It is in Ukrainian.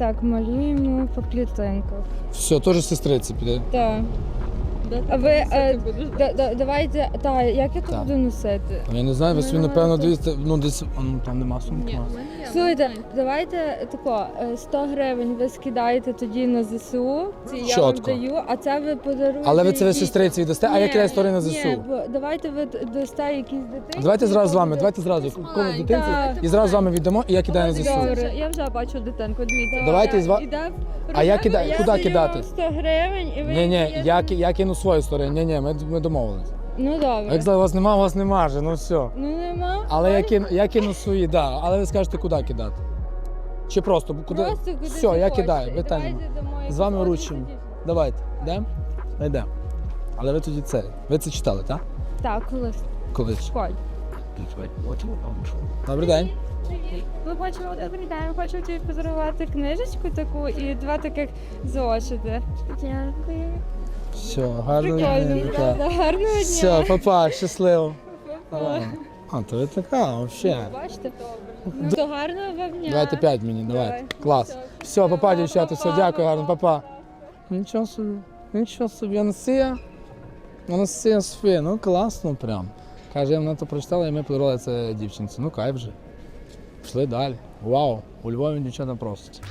Так, малюємо по клітинках. Все, теж сестриці піде. Так. А ви е, да- да- давайте, та, як я тут Так. буду носити? Я не знаю, ви собі, Ну, напевно, то- дивіться, ну десь, а, ну там нема сумки. Слухайте, давайте тако, е, 100 гривень ви скидаєте тоді на ЗСУ, ці я Чітко. вам даю, а це ви подаруєте. Але ви це ви якійсь- сестриці віддасте, а я Ні, кидаю сторони на Ні, ЗСУ. бо давайте ви д- дасте якісь дитині. Давайте зразу з вами, давайте зразу комусь дитинці Так. і зразу з вами віддамо, і я кидаю на ЗСУ. Добре. Я вже бачу дитинку, дивіться. Давайте з ва- Іде в А я кидаю, куди даю кидати? 100 гривень і ви... Ні, ні, я, ки- я кину свою сторону. Ні, ні, ми, ми домовились. Ну добре. Як сказали, вас нема, у вас нема вже, ну все. Ну нема. Але я кину, я кину свої, да. Але ви скажете, куди кидати. Чи просто куди? Просто куди все, я кидаю, І питання. давайте дамо З якусь вами одну вручимо. Давайте, йдемо? Йдемо. Але ви тоді це. Ви це читали, так? Так, колись. Колись. школі. Добрий день. Ми хочемо добрий день, хочемо тобі подарувати книжечку таку і два таких зошити. Дякую. Все, гарного Прикольно, дня. правда? Гарного дня. Все, папа, щасливо. А, то ви така, взагалі. Бачите? Ну, то гарного вам дня. Давайте 5 мені, давайте. Давай. Клас. Все, папа, дівчата, все, дякую, гарно, па-па. папа. Нічого собі, нічого собі, Анасія. Анасія Софія, ну класно прям. Каже, вона то прочитала, і ми подарували це дівчинці. Ну кайф вже. Пішли далі. Вау, у Львові дівчата просять.